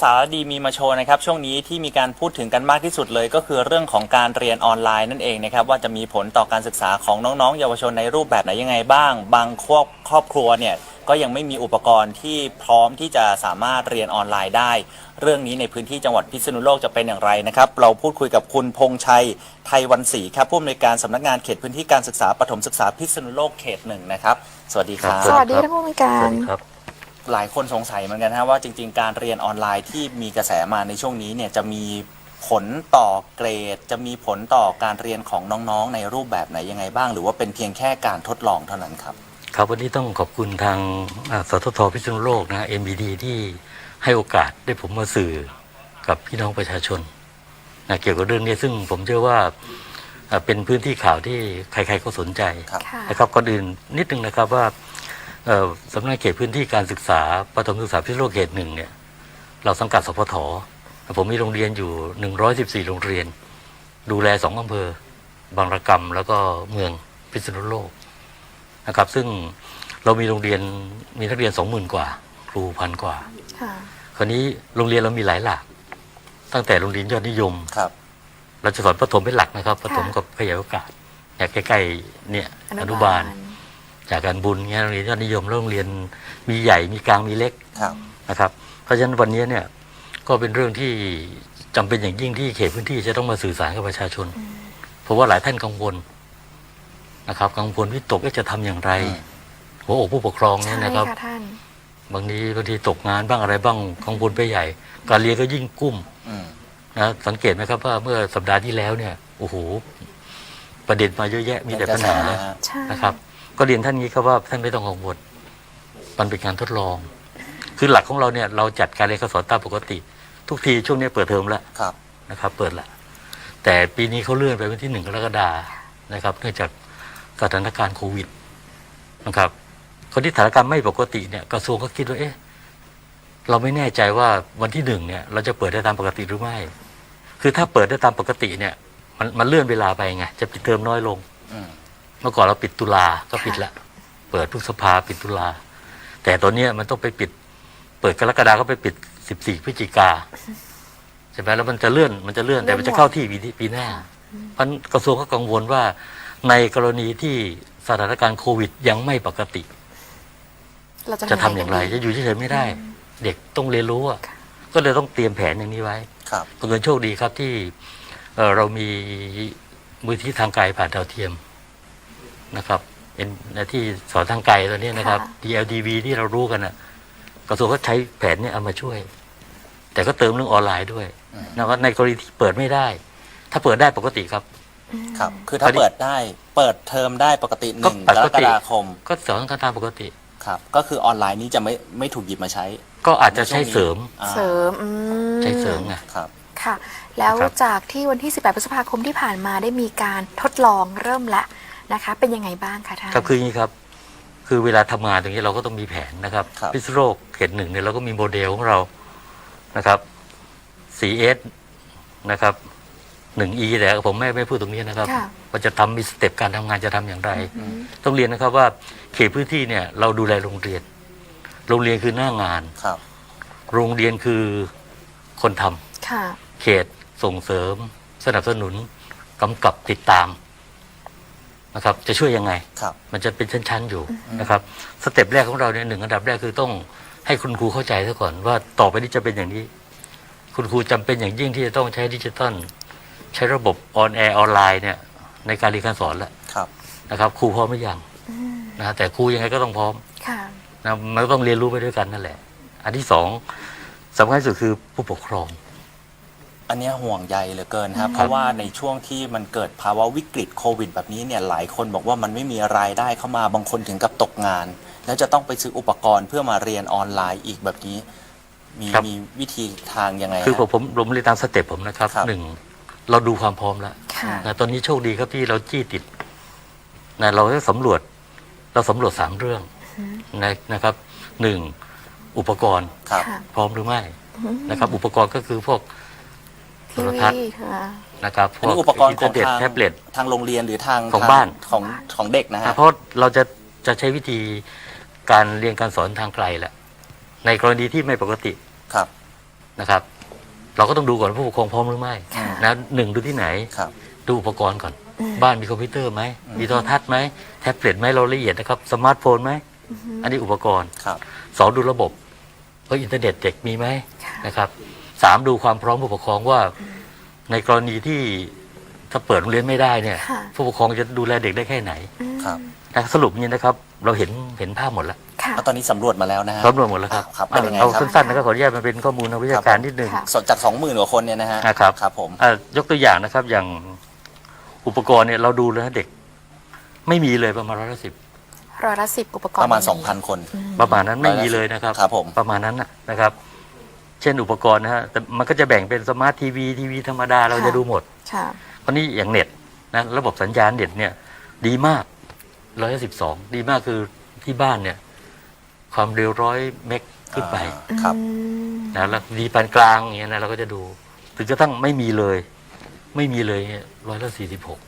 สารดีมีมาโชว์นะครับช่วงนี้ที่มีการพูดถึงกันมากที่สุดเลย ก็คือเรื่องของการเรียนออนไลน์นั่นเองนะครับว่าจะมีผลต่อการศึกษาของน้องๆ เยาวชนในรูปแบบไหนยังไงบ้าง บางครอบครอบครัวเนี่ยก็ยังไม่มีอุปกรณ์ที่พร้อมที่จะสามารถเรียนออนไลน์ได้ เรื่องนี้ในพื้นที่จังหวัดพิษณุโลกจะเป็นอย่างไรนะครับเราพูดคุยกับคุณพงษ์ชัยไทยวันศรีครับผู้อำนวยการสำนักงานเขตพื้นที่การศึกษาปฐมศึกษาพิษณุโลกเขตหนึ่งนะครับสวัสดีครับสวัสดีท่านผู้อำนวยกาสวัรสดีครับ หลายคนสงสัยเหมือนกันฮะว่าจริง ๆ การเรียนออนไลน์ที่มีกระแสมาในช่วงนี้เนี่ยจะมีผลต่อเกรด จะมีผลต่อการเรียนของน้องๆ ในรูปแบบไหนยังไงบ้าง หรือว่าเป็นเพียงแค่การทดลองเท่านั้นครับ ครับวันนี้ต้องขอบคุณทางอ่าสททพิษณุโลกนะ MBD ที่ให้โอกาสได้ผมมาสื่อกับพี่น้องประชาชนนะเกี่ยวกับเรื่องนี้ซึ่งผมเชื่อว่าอ่าเป็นพื้นที่ข่าวที่ใครๆก็สนใจครับค่ะนะครับก่อนอื่นนิดนึงนะครับว่าเอ่อ สำนักงานเขตพื้นที่การศึกษาประถมศึกษาพิษณุโลกเขตหนึ่งเนี่ยเราสังกัดสพทผมมีโรงเรียนอยู่ 114 โรงเรียน ดูแลสองอำเภอ บางระกำแล้วก็เมืองพิษณุโลกนะครับ ซึ่งเรามีโรงเรียนมีนักเรียน 20,000 กว่า ครูพันกว่าค่ะคราวนี้โรงเรียนเรามีหลายหลัก ตั้งแต่โรงเรียนยอดนิยมครับเราจะสอนประถมเป็นหลักนะครับประถมค่ะกับขยายโอกาสอย่างใกล้ๆเนี่ยอนุบาล จากการบุญเงี้ยโรงเรียนยอดนิยมแล้วโรงเรียนมีใหญ่มีกลางมีเล็กครับ นะครับ เพราะฉะนั้นวันนี้เนี่ยก็เป็นเรื่องที่จำเป็นอย่างยิ่งที่เขตพื้นที่จะต้องมาสื่อสารกับประชาชน เพราะว่าหลายท่านกังวลนะครับ กังวลวิตกว่าจะทำอย่างไรอืมหัวอกผู้ปกครองใช่เนี่ยนะครับค่ะท่านบางทีบางทีตกงานบ้างอะไรบ้างกังวลไปใหญ่ การเรียนก็ยิ่งกุ้มอืมนะสังเกตไหมครับว่าเมื่อสัปดาห์ที่แล้วเนี่ยโอ้โหประเด็นมาเยอะแยะมีแต่ปัญหาเป็นกระแสเลยฮะใช่นะครับ ก็เรียนท่านนี้ครับว่าท่านไม่ต้องกังวลมันเป็นการทดลอง คือหลักของเราเนี่ยเราจัดการเรียนการสอนตามปกติ ทุกทีช่วงนี้เปิดเทอมแล้วครับนะครับ เปิดละแต่ปีนี้เขาเลื่อนไปวันที่หนึ่งกรกฎานะครับ เนื่องจากสถานการณ์โควิดนะครับคนที่สถานการณ์ไม่ปกติเนี่ยกระทรวงก็คิดว่าเอ๊ะเราไม่แน่ใจว่าวันที่หนึ่งเนี่ย เราจะเปิดได้ตามปกติหรือไม่ คือถ้าเปิดได้ตามปกติเนี่ย มันมันเลื่อนเวลาไปไงจะปิดเทอมน้อยลงอืม เมื่อก่อนเราปิดตุลาก็ปิดละเปิดพฤษภาปิดตุลา แต่ตอนเนี้ยมันต้องไปปิด เปิดกรกฎาก็ไปปิดสิบสี่พฤศจิกาใช่ไหมแล้วมันจะเลื่อนมันจะเลื่อนแต่มันจะเข้าที่ปีที่ปีหน้า เพราะฉะนั้นกระทรวงก็กังวลว่า ในกรณีที่สถานการณ์โควิดยังไม่ปกติเราจะจะทำอย่างไร จะอยู่เฉยๆไม่ได้ เด็กต้องเรียนรู้อะก็เลยต้องเตรียมแผนอย่างนี้ไว้ครับบังเอิญโชคดีครับที่เอ่อเรามีมือที่ทางไกลผ่านดาวเทียม นะครับเป็นที่สอนทางไกลตัวนี้นะครับ DLTV ที่เรารู้กันนะกระทรวงก็ใช้แผนเนี้เอามาช่วย แต่ก็เติมเรื่องออนไลน์ด้วยอืมนะว่าในกรณีที่เปิดไม่ได้ ถ้าเปิดได้ปกติครับ ครับ คือถ้าคราวนี้เปิดได้เปิดเทอมได้ปกติหนึ่งก็กปรกกติฎาคม ก็สอนกันตามปกติครับ ก็คือออนไลน์นี้จะไม่ไม่ถูกหยิบมาใช้ ก็อาจจะใช้เสริมอ่าเสริมอืมใช้เสริมไงครับค่ะ แล้วครับจากที่วันที่ 18 พฤษภาคมที่ผ่านมาได้มีการทดลองเริ่มแล้ว นะคะ เป็นยังไงบ้างคะท่าน ครับคืออย่างนี้ครับ คือเวลาทำงานตรงนี้เราก็ต้องมีแผนนะครับครับ พิษณุโลกเขตหนึ่งเนี่ยเราก็มีโมเดลของเรานะครับ 4S นะครับ 1E แต่ผมไม่ไม่พูดตรงนี้นะครับค่ะ ว่าจะทำมีสเต็ปการทำงานจะทำอย่างไร อืมต้องเรียนนะครับว่าเขตพื้นที่เนี่ยเราดูแลโรงเรียน โรงเรียนคือหน้างาน ครับ โรงเรียนคือคนทำค่ะ เขตส่งเสริม สนับสนุนกำกับติดตาม นะครับจะช่วยยังไง ครับ มันจะเป็นชั้นๆอยู่นะครับสเต็ปแรกของเราเนี่ยหนึ่งอันดับแรกคือต้องให้คุณครูเข้าใจซะก่อนว่าต่อไปนี้จะเป็นอย่างนี้ คุณครูจำเป็นอย่างยิ่งที่จะต้องใช้ดิจิตอลใช้ระบบออนแอร์ออนไลน์เนี่ยในการเรียนการสอนแล้วครับ นะครับครูพร้อมหรือยังอืมนะฮะแต่ครูยังไงก็ต้องพร้อมค่ะนะมันก็ต้องเรียนรู้ไปด้วยกันนั่นแหละ อันที่สองสำคัญที่สุดคือผู้ปกครอง อันเนี้ยห่วงใยเหลือเกินครับเพราะว่าในช่วงที่มันเกิดภาวะวิกฤตโควิด แบบนี้เนี่ยหลายคนบอกว่ามันไม่มีรายได้เข้ามาบางคนถึงกับตกงาน แล้วจะต้องไปซื้ออุปกรณ์เพื่อมาเรียนออนไลน์อีกแบบนี้ มีครับ มีวิธีทางยังไงคือผมฮะ ผมผมเรียนตามสเต็ปผมนะครับครับ หนึ่งเราดูความพร้อมแล้วค่ะ นะตอนนี้โชคดีครับที่เราจี้ติดนะเราได้สำรวจเราสำรวจสามเรื่องอืม นะนะครับหนึ่งอุปกรณ์ครับ ค่ะพร้อมหรือไม่อืมนะครับ อุปกรณ์ก็คือพวกโทที รวีทัศน์ค่ะนะครับพอันวกนี้อุปกรณ์อินขเทอองร์เน็ตทางแท็บเล็ต ทางโรงเรียนหรือทางของทบ้านของของเด็กนะนะฮะ เพราะเราจะจะใช้วิธีการเรียนการสอนทางไกลแหละในกรณีที่ไม่ปกติครับ นะครับ เราก็ต้องดูก่อนว่าผู้ปกครองพร้อมหรือไม่ค่ะ นะหนึ่งดูที่ไหน ครับ ดูอุปกรณ์ก่อน อืม บ้านมีคอมพิวเตอร์ไหมมีโทรทัศน์ไหมแท็บเล็ตไหมเราละเอียดนะครับสมาร์ทโฟนไหมอันนี้อุปกรณ์ ครับ สองดูระบบว่าอินเทอร์เน็ตเด็กมีไหมค่ะ นะครับ สามดูความพร้อมผู้ปกครองว่า ในกรณีที่ถ้าเปิดโรงเรียนไม่ได้เนี่ย ค่ะ ผู้ปกครองจะดูแลเด็กได้แค่ไหนอืมครับ นะสรุปนี้นะครับ เราเห็นเห็นภาพหมดแล้วค่ะ แล้วตอนนี้สำรวจมาแล้วนะฮะสำรวจหมดแล้วครับครับเป็นยังไงเอาครับสั้นๆนะครับขออนุญาตมันเป็นข้อมูลทางวิชาการนิดนึง ค่ะ สดจากสองหมื่นกว่าคนเนี่ยนะฮะนะครับ ครับผม อะยกตัวอย่างนะครับ อย่างอุปกรณ์เนี่ยเราดูแล้วเด็ก ไม่มีเลยประมาณร้อยละสิบร้อยละสิบอุปกรณ์ประมาณ 2,000 คน ประมาณนั้นไม่มีเลยนะครับ ครับผม ประมาณนั้นนะนะครับ เช่นอุปกรณ์นะฮะแต่มันก็จะแบ่งเป็นสมาร์ททีวีทีวีธรรมดาเราจะดูหมดค่ะ เพราะนี่อย่างเน็ตนะระบบสัญญาณเน็ตเนี่ย ดีมากร้อยสิบสองดีมากคือที่บ้านเนี่ย ความเร็วร้อยเมกขึ้นไปอ่าครับ อืมนะแล้วดีปานกลางอย่างเงี้ยนะเราก็จะดู ถึงกระทั่งไม่มีเลย ไม่มีเลยร้อยละสี่สิบหก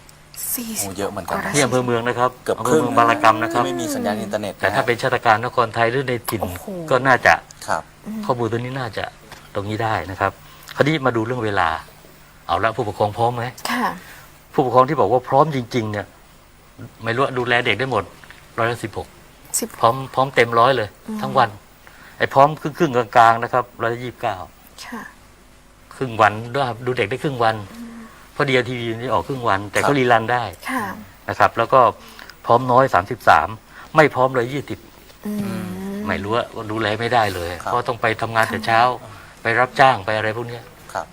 สี่สิโอ้บเยอะเหมือนกันร้ยละที่อำเภอเมืองนะครับเกือบอำคเภอรึ่งเมืองบางระกรรมนะครับ ที่ไม่มีสัญญาณอินเทอร์เน็ตแต่ถ้าเป็นชาติการนครไทยหรือในถิ่นโอ้โห ก็น่าจะครับ ข้อมูลตัวนี้น่าจะ ตรงนี้ได้นะครับคราวนี้มาดูเรื่องเวลา เอาละผู้ปกครองพร้อมไหมค่ะ ผู้ปกครองที่บอกว่าพร้อมจริง ๆ เนี่ย ไม่รู้ว่าดูแลเด็กได้หมดร้อยละสิบหกสิบพร้อมพร้อมเต็มร้อยเลยอืมทั้งวัน ไอ้พร้อมครึ่งครึ่งๆกลางๆนะครับร้อยยี่สิบเก้าค่ะครึ่งวันด้วยครับดูเด็กได้ครึ่งวันเพราะดีทีวีนี่ออกครึ่งวัน แต่ครัก็บรีรันได้ค่ะนะครับ แล้วก็พร้อมน้อยสามสิบสามไม่พร้อมเลยยี่สิบอืมไม่รู้ว่าดูแลไม่ได้เลยครับเพราะต้องไปทำงานแต่เช้า ไปรับจ้างไปอะไรพวกเนี้ยครับ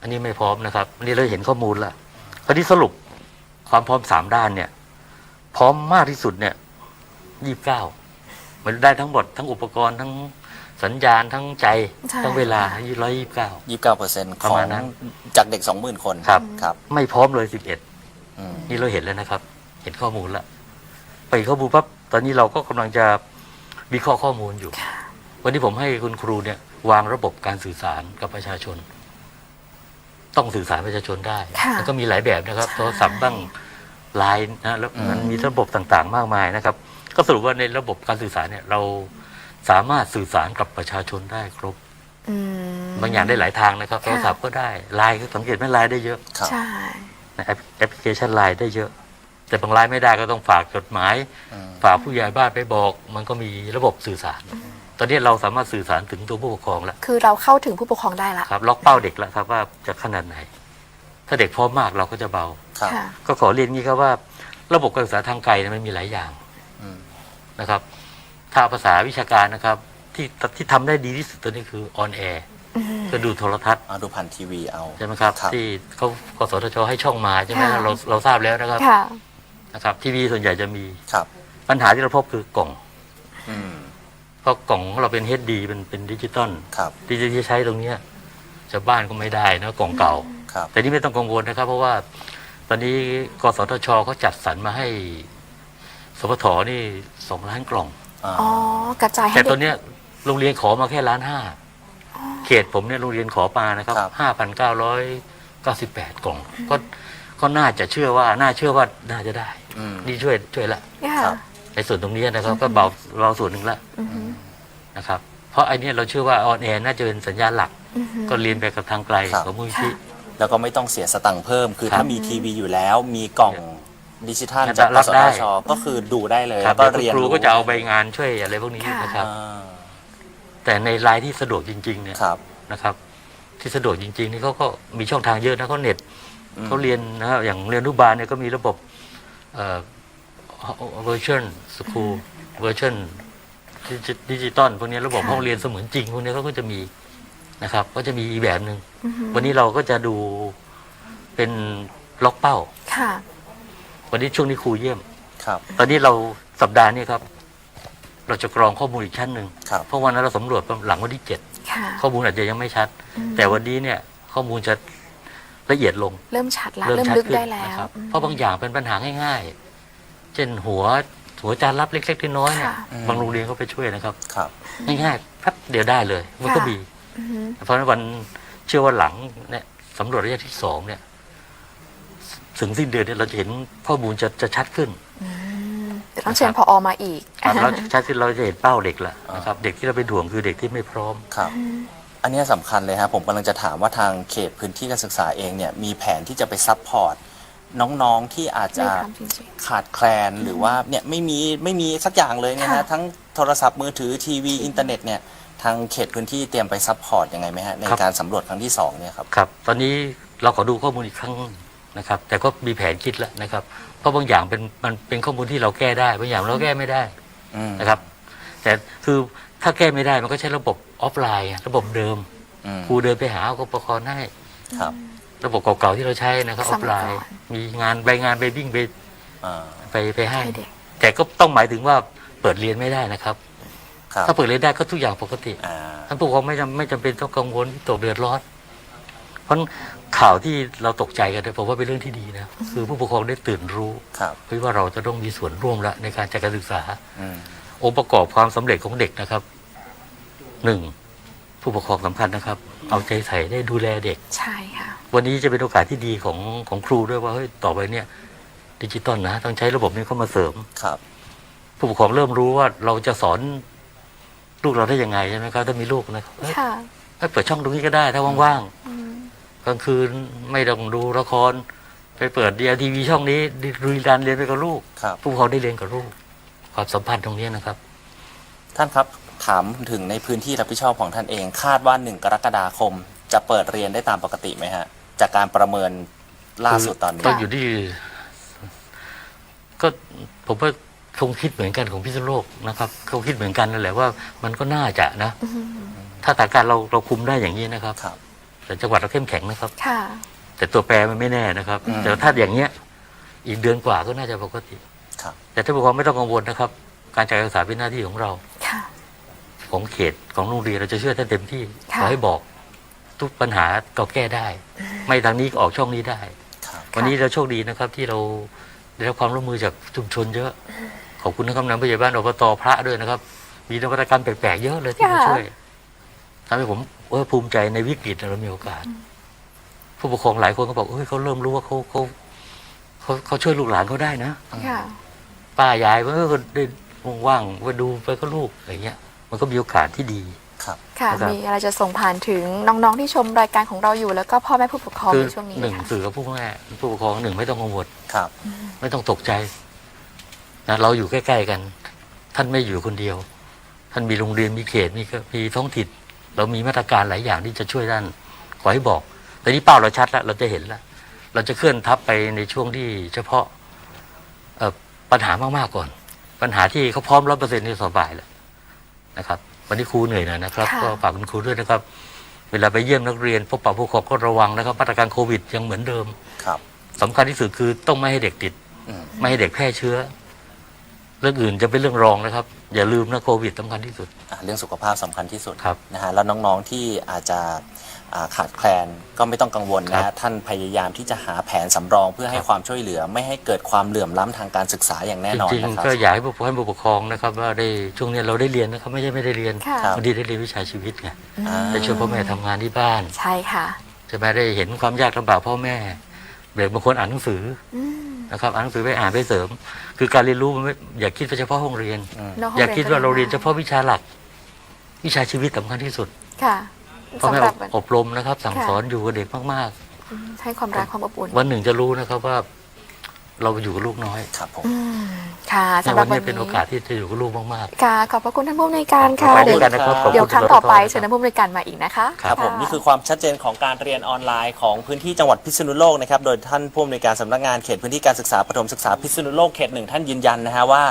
อันนี้ไม่พร้อมนะครับอันนี้เราเห็นข้อมูลแล้วคราวนี้สรุปความพร้อมสามด้านเนี่ย พร้อมมากที่สุดเนี่ยยี่สิบเก้ามันได้ทั้งหมดทั้งอุปกรณ์ทั้งสัญญาณทั้งใจใช่ ทั้งเวลายี่ร้อยยี่สิบเก้า ยี่สิบเก้าเปอร์เซ็นต์ปขระองมาณนั้นจากเด็กสองหมื่นคนครับ ครับไม่พร้อมเลยสิบเอ็ดอืมนี่เราเห็นแล้วนะครับ เห็นข้อมูลแล้วไปข้อมูลปั๊บตอนนี้เราก็กำลังจะวิเคราะห์ข้อมูลอยู่ค่ะวันนี้ผมให้คุณครูเนี่ย วางระบบการสื่อสารกับประชาชน ต้องสื่อสารประชาชนได้ค่ะแล้วก็มีหลายแบบนะครับใช่โทรศัพท์บ้างไลน์นะแล้วมันมีระบบต่างๆ มากมายนะครับ ก็สรุปว่าในระบบการสื่อสารเนี่ย เราสามารถสื่อสารกับประชาชนได้ครบ อืมบางอย่างได้หลายทางนะครับค่ะโทรศัพท์ก็ได้ไลน์ก็สังเกตไหมไลน์ได้เยอะ ครับ ใช่นะแอปแอปพลิเคชันไลน์ได้เยอะ แต่บางไลน์ไม่ได้ก็ต้องฝากจดหมาย อืม ฝากผู้ใหญ่บ้านไปบอก มันก็มีระบบสื่อสาร ตอนนี้เราสามารถสื่อสารถึงตัวผู้ปกครองแล้วคือเราเข้าถึงผู้ปกครองได้ละครับ ล็อกเป้าเด็กแล้วครับว่าจะขนาดไหน ถ้าเด็กพร้อมมากเราก็จะเบา ครับค่ะ ก็ขอเรียนงี้ครับว่า ระบบการศึกษาทางไกลเนี่ยมันมีหลายอย่างอืมนะครับ ถ้าภาษาวิชาการนะครับ ที่ที่ทำได้ดีที่สุดตัวนี้คือออนแอร์อืม ก็ดูโทรทัศน์เอาดูผ่านทีวีเอา ใช่ไหมครับ ครับ ที่เขากสทชให้ช่องมาใช่ไหมค่ะ เราเราทราบแล้วนะครับค่ะ นะครับทีวีส่วนใหญ่จะมี ครับ ปัญหาที่เราพบคือกล่องอืม เพราะกล่องของเราเป็น HD เป็นเป็นดิจิตอลครับ ที่จะใช้ตรงเนี้ยชาวบ้านก็ไม่ได้นะกล่องเก่า ครับ แต่นี่ไม่ต้องกังวลนะครับ เพราะว่า ตอนนี้กสทชเขาจัดสรรมาให้ สพทนี่สองล้านกล่อง อ่าอ๋อ กระจายให้แต่เด็กตัวเนี้ยโรงเรียนขอมาแค่ล้านห้าเขตผมเนี่ยโรงเรียนขอมานะครับห้าพันเก้าร้อยเก้าสิบแปดกล่อง ก็ก็น่าจะเชื่อว่าน่าเชื่อว่าน่าจะได้ อืม นี่ช่วยช่วยละค่ะครับ ในส่วนตรงนี้นะครับ ก็เบาเราส่วนหนึ่งละอือหือนะครับ เพราะไอ้เนี่ยเราเชื่อว่าออนแอร์น่าจะเป็นสัญญาณหลักอือหือก็เรียนไปกับทางไกลครับ ของมูลนิธิแล้วก็ไม่ต้องเสียสตังค์เพิ่ม คือครับถ้ามีทีวีอยู่แล้ว มีกล่องดิจิทัลจะจากกรับสได้ ทชก็คือดูได้เลยครัแล้บวก็เดี๋ยวคุณเรียนครูก็จะเอาใบงานช่วยอะไรพวกนี้ค่ะนะครับอ่าแต่ในรายที่สะดวกจริง ๆ เนี่ยครับนะครับ ที่สะดวกจริง ๆ นี่เขาก็มีช่องทางเยอะนะเขาเน็ต อืม เขาเรียนนะครับอย่างเรียนอนุบาลเนี่ยก็มีระบบเอ่อ virtual school virtual ดิจิตอลพวกนี้ระบบค่ะห้องเรียนเสมือนจริงพวกนี้เขาก็จะมีนะครับ ก็จะมีอีกแบบหนึ่งอือหือวันนี้เราก็จะดูเป็นล็อกเป้าค่ะ วันนี้ช่วงนี้ครูเยี่ยมครับ ตอนนี้เราสัปดาห์นี้ครับ เราจะกรองข้อมูลอีกชั้นหนึ่งครับเพราะวันนั้นเราสำรวจหลังวันที่เจ็ดค่ะข้อมูลอาจจะยังไม่ชัดอืมแต่วันนี้เนี่ย ข้อมูลจะละเอียดลง เริ่มชัดละเริ่มเริ่มชัดลึกขึ้นได้แล้นะวครับอืมเพราะบางอย่างเป็นปัญหาง่ายๆ เช่นหัวหัวจานรับเล็กๆน้อยๆเนี่ยค่ะอืมบางโรงเรียนก็ไปช่วยนะครับครับ ง่ายๆแป๊บเดียวได้เลย มันก็ค่ะ มีอือหือเพราะฉะนั้นวันเชื่อว่าหลังเนี่ยสำรวจระยะที่สองเนี่ย ถึงสิ้นเดือนเนี่ยเราจะเห็นข้อมูลจะจะชัดขึ้น อืมเดี๋ยวต้องเชิญพอมาอีกครับแล้วชัดขึ้นเราจะเห็นเป้าเด็กแล้วอ่าน นะครับ เด็กที่เราเป็นห่วงคือเด็กที่ไม่พร้อม ครับ อืม อันเนี้ยสำคัญเลยครับผมกำลังจะถามว่าทางเขตพื้นที่การศึกษาเองเนี่ยมีแผนที่จะไปซัพพอร์ต น้องๆที่อาจจะไม่ทำจริงขาดแคลนหรือว่าเนี่ยไม่มีไม่มีสักอย่างเลยนะฮะค่ะ ทั้งโทรศัพท์มือถือทีวีอินเทอร์เน็ตเนี่ยทางเขตพื้นที่เตรียมไปซัพพอร์ตยังไงไหมฮะในครับ การสำรวจครั้งที่สองเนี่ยครับ ครับ ตอนนี้เราขอดูข้อมูลอีกครั้งนะครับ แต่ก็มีแผนคิดแล้วนะครับ เพราะบางอย่างเป็นมันเป็นข้อมูลที่เราแก้ได้ บางอย่างเราแก้ไม่ได้อืมนะครับ แต่คือถ้าแก้ไม่ได้มันก็ใช้ระบบออฟไลน์อะระบบเดิมอืมครูเดินไปหาเอาอุปกรณ์ให้ ครับ ระบบเก่าๆที่เราใช้นะครับอสอมัฟยไลก่อนน์มีงานใบงานไปวิ่งไปอ่าไปไปให้ให้เด็กแต่ก็ต้องหมายถึงว่าเปิดเรียนไม่ได้นะครับครับถ้าเปิดเรียนได้ก็ทุกอย่างปกติอ่าท่านผู้ปกครองไม่จำไม่จำเป็นต้องกังวลตกเดือดร้อนเพราะข่าวที่เราตกใจกันเนี่ยผมว่าเป็นเรื่องที่ดีนะคือผู้ปกครองได้ตื่นรู้ครับเพื่อว่าเราจะต้องมีส่วนร่วมแล้วในการจัดการศึกษาอืมองค์ประกอบความสำเร็จของเด็กนะครับหนึ่ง ผู้ปกครองสำคัญนะครับ เอาใจใส่ได้ดูแลเด็ก ใช่ค่ะ วันนี้จะเป็นโอกาสที่ดีของของครูด้วยว่าเฮ้ยต่อไปเนี่ยดิจิตอลนะต้องใช้ระบบนี้เข้ามาเสริม ครับ ผู้ปกครองเริ่มรู้ว่าเราจะสอนลูกเราได้ยังไงใช่ไหมครับถ้ามีลูกนะครับเอ้ยค่ะให้เปิดช่องตรงนี้ก็ได้ถ้าว่างอืมๆกลางคืนไม่ต้องดูละคร ไปเปิดดีทีวีช่องนี้ดูการเรียนไปกับลูก ครับ ผู้ปกครองได้เรียนกับลูก ความสัมพันธ์ตรงนี้นะครับ ท่านครับ ถามถึงในพื้นที่รับผิดชอบของท่านเอง คาดว่าหนึ่งกรกฎาคม จะเปิดเรียนได้ตามปกติไหมฮะ จากการประเมินล่าสุดตอนนี้ก็อยู่ที่ก็ผมว่าคงคิดเหมือนกันของพิษณุโลกนะครับเขาคิดเหมือนกันนั่นแหละว่ามันก็น่าจะนะอืมถ้าสถานการณ์เราเราคุมได้อย่างนี้นะครับครับ แต่จังหวัดเราเข้มแข็งนะครับ ค่ะ แต่ตัวแปรมันไม่แน่นะครับ อืม แต่ถ้าอย่างเงี้ย อีกเดือนกว่าก็น่าจะปกติ ครับ แต่ท่านผู้ปกครองไม่ต้องกังวลนะครับ การจัดการศึกษาเป็นหน้าที่ของเราค่ะ ของเขตของโรงเรียนเราจะช่วยท่านเต็มที่ค่ะขอให้บอกทุกปัญหาเราแก้ได้ ไม่ทางนี้ก็ออกช่องนี้ได้ครับวันนี้เราโชคดีนะครับที่เราได้รับความร่วมมือจากชุมชนเยอะ ขอบคุณนะครับนายผู้ใหญ่บ้านอบตพระด้วยนะครับ มีนวัตกรรมแปลกๆเยอะเลยที่มาค่ะ ช่วยทำให้ผมเออภูมิใจในวิกฤตเรามีโอกาส ผู้ปกครองหลายคนก็บอกเฮ้ยเขาเริ่มรู้ว่าเขาเขาเขาเขาช่วยลูกหลานเขาได้นะ ค่ะ ป้ายายเออก็ได้ว่างๆไปดูไปก็ลูกอะไรเงี้ย มันก็มีโอกาสที่ดี ครับ ค่ะ นะครับ มีอะไรจะส่งผ่านถึงน้องๆที่ชมรายการของเราอยู่ แล้วก็พ่อแม่ผู้ปกครองคืในช่วงนี้หนึ่งค่ะสื่อกับผู้แม่ผู้ปกครองหนึ่งไม่ต้องกังวลครับไม่ต้องตกใจนะเราอยู่ใกล้ๆกัน ท่านไม่อยู่คนเดียว ท่านมีโรงเรียนมีเขตมีก็มีท้องถิ่นเรามีมาตรการหลายอย่างที่จะช่วยท่านขอให้บอกแต่นี้เป้าเราชัดแล้วเราจะเห็นแล้วเราจะเคลื่อนทับไปในช่วงที่เฉพาะเอ่อปัญหามากๆก่อน ปัญหาที่เขาพร้อมร้อยเปอร์เซ็นต์นี่สบายแล้ว นะครับ วันนี้ครูเหนื่อยหน่อยนะครับ ค่ะ ก็ฝากคุณครูด้วยนะครับ เวลาไปเยี่ยมนักเรียนพบปะผู้ปกครองก็ระวังนะครับมาตรการโควิดยังเหมือนเดิมครับสำคัญที่สุดคือต้องไม่ให้เด็กติด อืม ไม่ให้เด็กแพร่เชื้อเรื่องอื่นจะเป็นเรื่องรองนะครับ อย่าลืมนะโควิดสำคัญที่สุด อะเรื่องสุขภาพสำคัญที่สุดครับนะฮะแล้วน้องๆที่อาจจะอ่าขาดแคลนก็ไม่ต้องกังวลนะครัฮะบท่านพยายามที่จะหาแผนสำรองเพื่อให้ความช่วยเหลือ ไม่ให้เกิดความเหลื่อมล้ำทางการศึกษาอย่างแน่นอนจริงนะครับ ๆก็อยากให้ผู้ปกครองให้ผู้ปกครองนะครับ ว่าได้ช่วงนี้เราได้เรียนนะครับไม่ใช่ไม่ได้เรียนค่ะครับบางทีได้เรียนวิชาชีวิตไงอ่าได้ช่วยพ่อแม่ทำงานที่บ้านใช่ค่ะ ใช่ไหมได้เห็นความยากลำบากพ่อแม่เด็กบางคนอ่านหนังสือ อืม นะครับอ่านหนังสือไปอ่านไปเสริม คือการเรียนรู้มันไม่อย่าคิดว่าเฉพาะห้องเรียนนอกห้งอย่าคิดว่าเราเรียนก็เฉพาะวิชาหลัก วิชาชีวิตสำคัญที่สุดค่ะพ่อแม่สำหรับอบรมนะครับ สั่งค่ะสอนอยู่กับเด็กมากอืมให้ความรักความอบอุ่น ๆ วันหนึ่งจะรู้นะครับว่า เราอยู่กับลูกน้อยครับผม อืมค่ะในสำหรัวับนวันนี้นี้เป็นโอกาสที่จะอยู่กับลูกมากค่ะขอบพระคุณท่านผู้อำนวยการค่ะ ไปด้เดี๋วยยวกันนะครับขอบคุณเดี๋ยวครั้งต่อไปคุณเชิญท่านผู้อำนวยการมาอีกนะคะครับผมะ นี่คือความชัดเจนของการเรียนออนไลน์ของพื้นที่จังหวัดพิษณุโลกนะครับโดยท่านผู้อำนวยการสำนักงานเขตพื้นที่การศึกษาประถมศึกษาพิษณุโลกเขตหนึ่งท่านยืนยันนะฮะว่า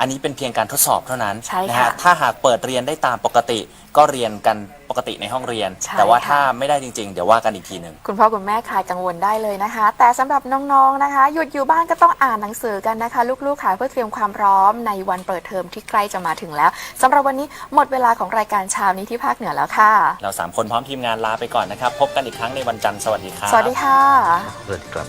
อันนี้เป็นเพียงการทดสอบเท่านั้นใช่ค่ะ นะฮะถ้าหากเปิดเรียนได้ตามปกติ ก็เรียนกัน ปกติในห้องเรียน ใช่แต่ว่าค่ะ ถ้าไม่ได้จริง ๆ เดี๋ยวว่ากันอีกทีหนึ่ง คุณพ่อคุณแม่คลายกังวลได้เลยนะคะ แต่สำหรับน้องๆนะคะ หยุดอยู่บ้านก็ต้องอ่านหนังสือกันนะคะ ลูกๆค่ะเพื่อเตรียมความพร้อมในวันเปิดเทอมที่ใกล้จะมาถึงแล้วสำหรับวันนี้หมดเวลาของรายการเช้านี้ที่ภาคเหนือแล้วค่ะ เราสามคนพร้อมทีมงานลาไปก่อนนะครับ พบกันอีกครั้งในวันจันทร์สวัสดีครับ สวัสดีค่ะๆเกิดครับ